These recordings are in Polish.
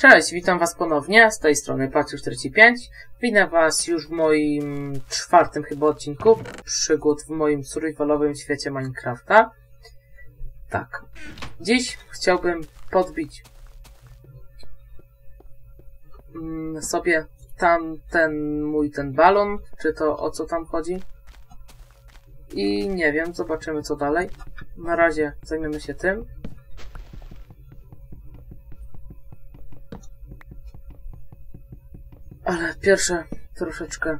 Cześć, witam Was ponownie, z tej strony Patrick45. Witam Was już w moim czwartym chyba odcinku przygód w moim survivalowym świecie Minecrafta. Tak. Dziś chciałbym podbić mm, sobie tam ten mój ten balon, czy to o co tam chodzi. I nie wiem, zobaczymy co dalej. Na razie zajmiemy się tym. Ale pierwsze troszeczkę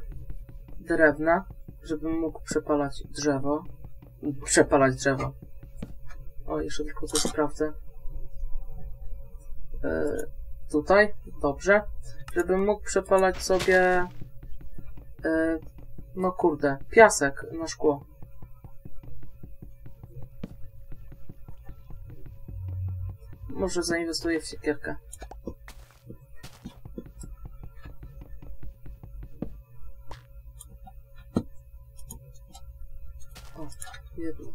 drewna, żebym mógł przepalać drzewo. Przepalać drzewo. O, jeszcze tylko to sprawdzę. Yy, tutaj, dobrze. Żebym mógł przepalać sobie... Yy, no kurde, piasek na szkło. Może zainwestuję w siekierkę. Jedno.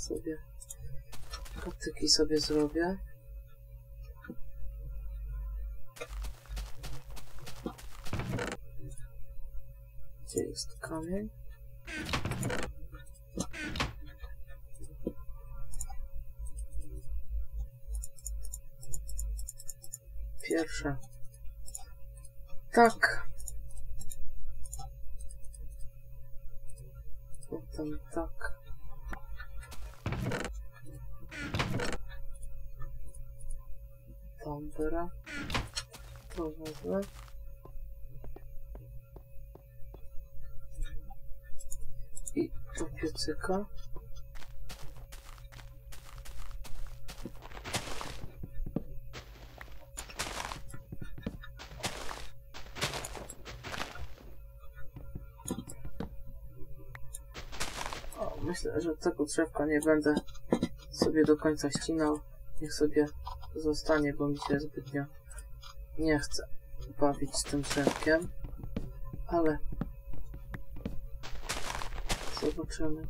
Sobie patyki sobie zrobię. Gdzie jest kamień? Pierwsze. Tak. Dobra. To wezmę. I do piecyka. Myślę, że tego drzewka nie będę sobie do końca ścinał. Niech sobie zostanie, bo mi się zbytnio nie chce bawić z tym drzewkiem. Ale zobaczymy.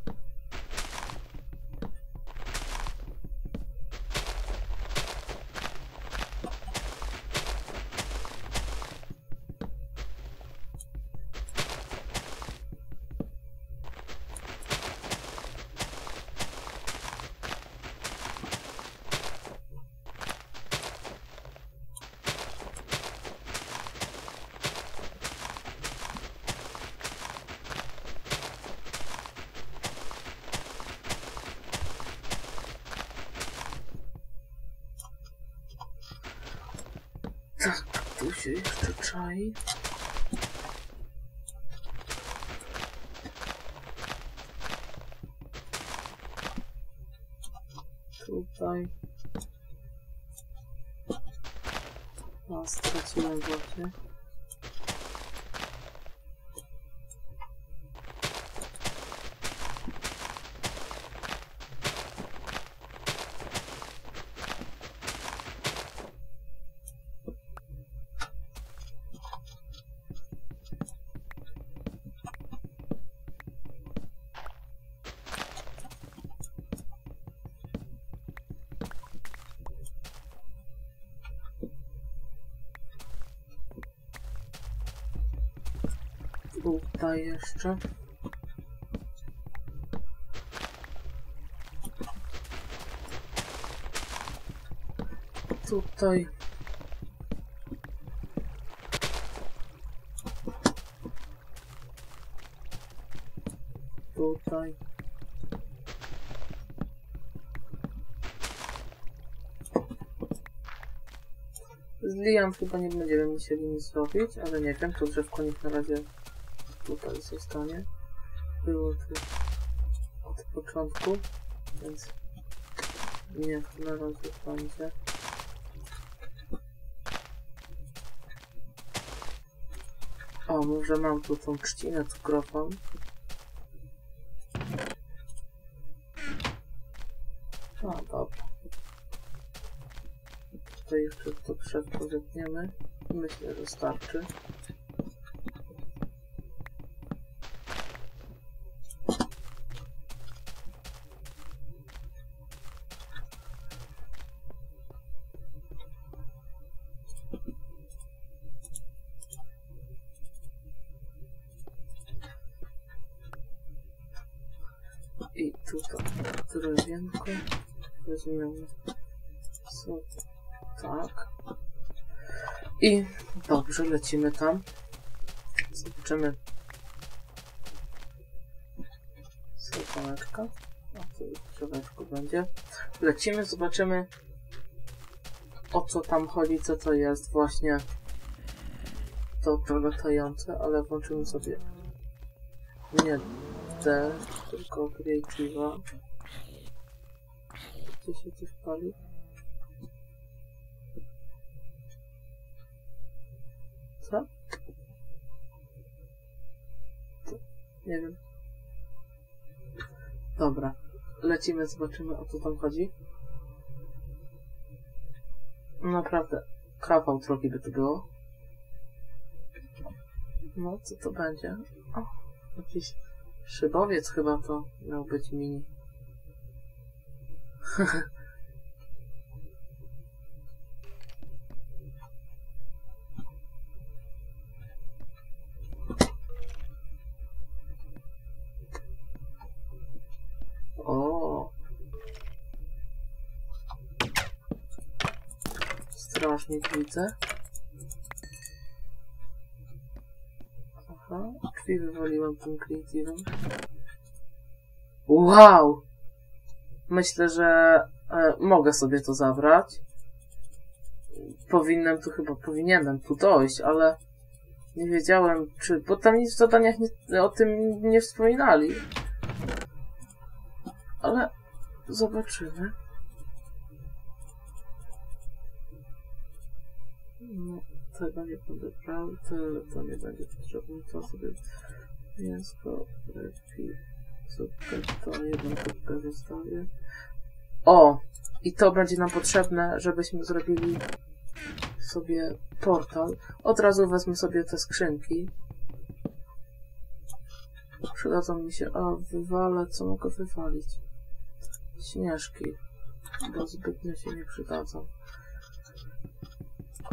Tu się jeszcze czai. Tutaj. A, straciłem właśnie. Tutaj jeszcze. Tutaj. Tutaj. Z chyba nie będziemy musieli nic zrobić, ale nie wiem, to drzewko niech na razie tutaj zostanie. Było tu od początku, więc niech na razie będzie. O, może mam tu tą trzcinę cukrową. No dobra. Tutaj jeszcze to zetniemy. Myślę, że starczy. Tutaj drewienko weźmiemy sobie tak. I dobrze, lecimy tam. Zobaczymy. Sopaneczka. A tu drzeweczko będzie. Lecimy, zobaczymy o co tam chodzi, co to jest właśnie to latające, ale włączymy sobie nie D, tylko Creative'a. Gdzie się coś pali? Co? To, nie wiem. Dobra. Lecimy, zobaczymy o co tam chodzi. Naprawdę, kawał drogi by to było. No, co to będzie? O, jakiś szybowiec chyba to miał być mini. o. Strażnik widzę. Aha, drzwi wywaliłem tym creative'em. Wow! Myślę, że e, mogę sobie to zabrać. Powinienem tu chyba, powinienem tu dojść, ale nie wiedziałem, czy, bo tam nic w zadaniach nie, o tym nie wspominali. Ale zobaczymy. No, tego nie będę brał, to, nie będzie potrzebne, to sobie mięsko, lepiej, cukkę, to jedną kubkę zostawię. O! I to będzie nam potrzebne, żebyśmy zrobili sobie portal. Od razu wezmę sobie te skrzynki. Przydadzą mi się... A, wywalę, co mogę wywalić? Śnieżki. Bo zbytnio się nie przydadzą.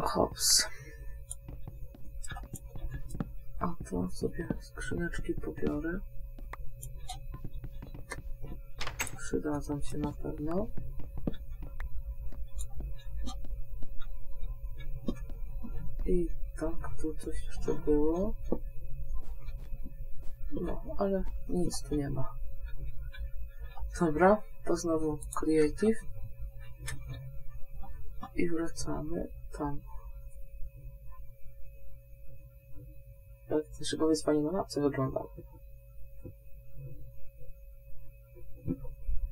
Hops. To sobie skrzyneczki pobiorę. Przydadzą się na pewno. I tak, tu coś jeszcze było. No, ale nic tu nie ma. Dobra, to znowu Creative. I wracamy tam. Jak ten szybowiec fajnie na mapce wyglądał.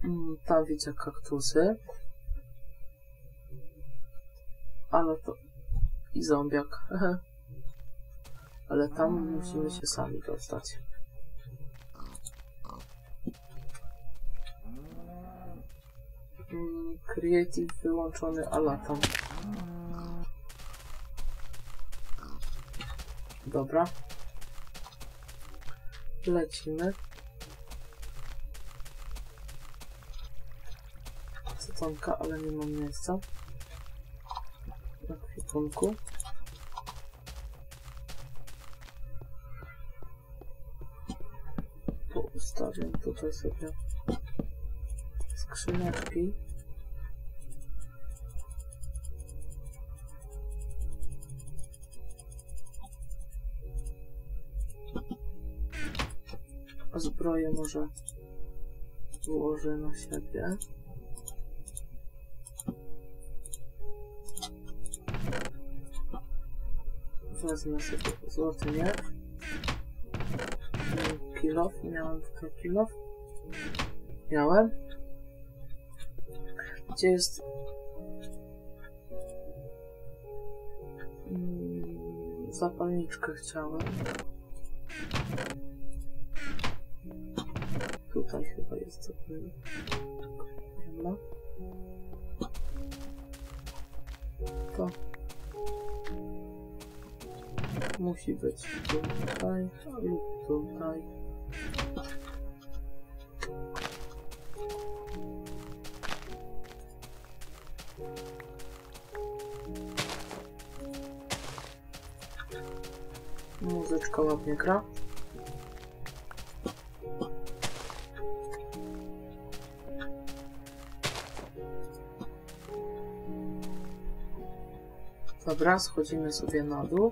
Mm, Tam widzę kaktusy. Ale to... I zombiak. Ale tam musimy się sami dostać. Mm, Creative wyłączony, a latam. Dobra. Lecimy. Cetonka, ale nie mam miejsca. Na kwitunku. Poustawiam tutaj sobie skrzyneczki. Zbroję może włożę na siebie. Wezmę sobie złoty miecz. Kilof, miałem tutaj kilof. Miałem. Gdzie jest... Mm, Zapalniczkę chciałem. Tutaj chyba jest. Nie ma. To musi być tutaj lub tutaj. Muzyczka ładnie gra. Dobra, schodzimy sobie na dół.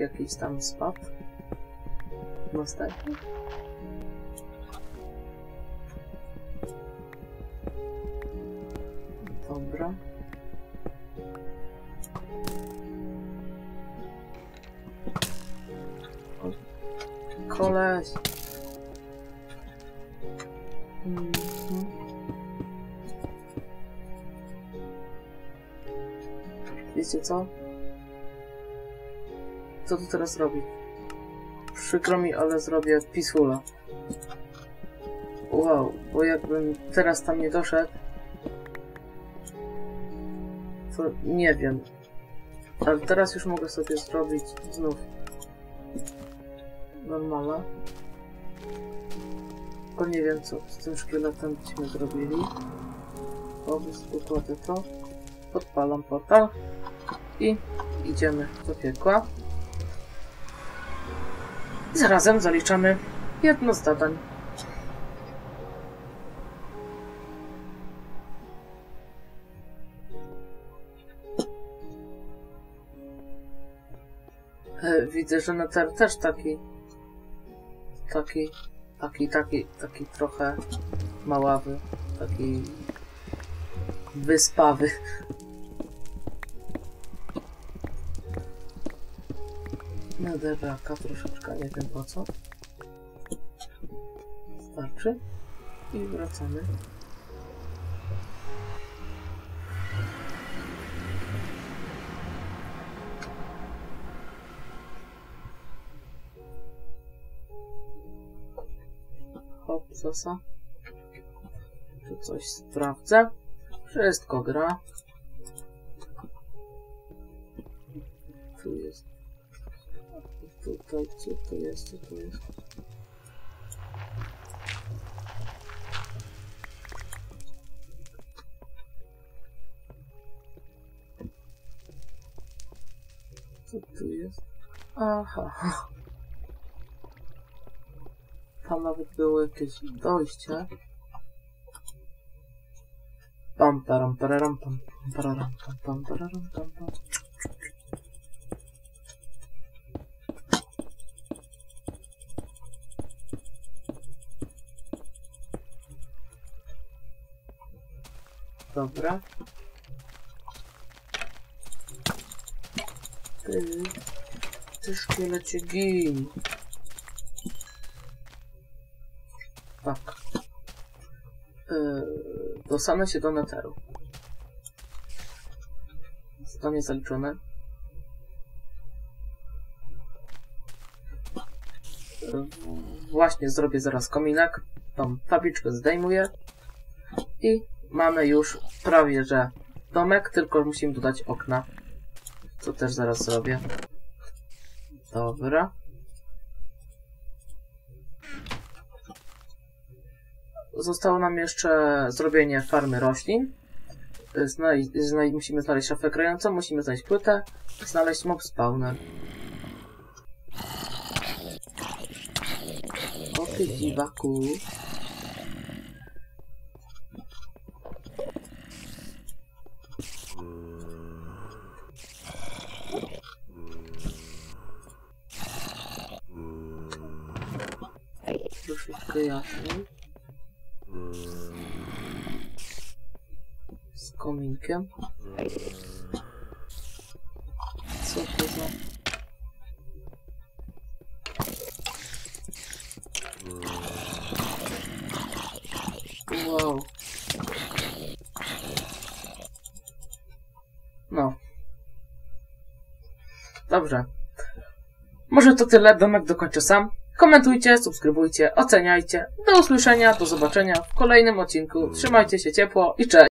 Jakiś tam spadł. Następny. Koleś. Mhm. Wiecie co? Co tu teraz robi? Przykro mi, ale zrobię pisula. Wow, bo jakbym teraz tam nie doszedł, to nie wiem. Ale teraz już mogę sobie zrobić znów normala. Tylko nie wiem, co z tym szkieletem byśmy zrobili. O, wykładę to. Podpalam portal. I idziemy do piekła. Zarazem zaliczamy jedno z zadań. E, Widzę, że Nether też taki, taki, taki, taki, taki trochę maławy, taki wyspawy. Netherraka troszeczkę, nie wiem po co. Starczy. I wracamy. Zasa. Czy coś sprawdzę? Wszystko gra. Tu jest. Tutaj, co to jest, co to jest? Co tu jest? Aha. Tam nawet było jakieś dojście. Pam, param, pararam, pam, pararam, pam, pam, pararam, pam, pam. Dobra. Ty, ty szkielecie gin. Dostanę się do neteru. Zadanie zaliczone. Właśnie zrobię zaraz kominek. Tą tabliczkę zdejmuję. I mamy już prawie, że domek, tylko musimy dodać okna. Co też zaraz zrobię. Dobra. Zostało nam jeszcze zrobienie farmy roślin. Znaleźć, musimy znaleźć szafę kryjącą, musimy znaleźć płytę, znaleźć mob spawner. O ty dziwaku. Z kominkiem. Co to za... Wow. No. Dobrze. Może to tyle, domek dokończę sam. Komentujcie, subskrybujcie, oceniajcie. Do usłyszenia, do zobaczenia w kolejnym odcinku. Trzymajcie się ciepło i cześć!